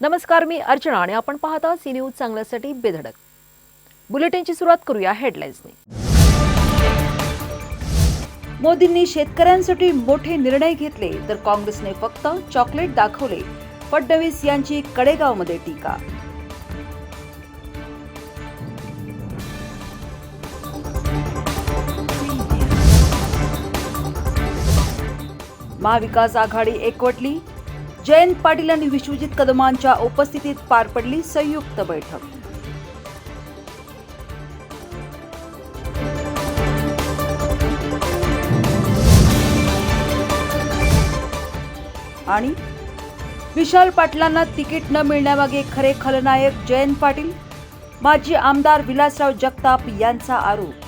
नमस्कार मी अर्चना आणि आपण पाहता सी न्यूज चांगल्यासाठी बेधडक. बुलेटिनची सुरुवात करूया हेडलाईन्सने. मोदींनी शेतकऱ्यांसाठी मोठे निर्णय घेतले तर काँग्रेसने फक्त चॉकलेट दाखवले फडणवीस यांची कडेगावमध्ये टीका. महाविकास आघाडी एकवटली जयंत पाटील आणि विश्वजित कदमांच्या उपस्थितीत पार पडली संयुक्त बैठक. आणि विशाल पाटलांना तिकीट न मिळण्यामागे खरे खलनायक जयंत पाटील माजी आमदार विलासराव जगताप यांचा आरोप.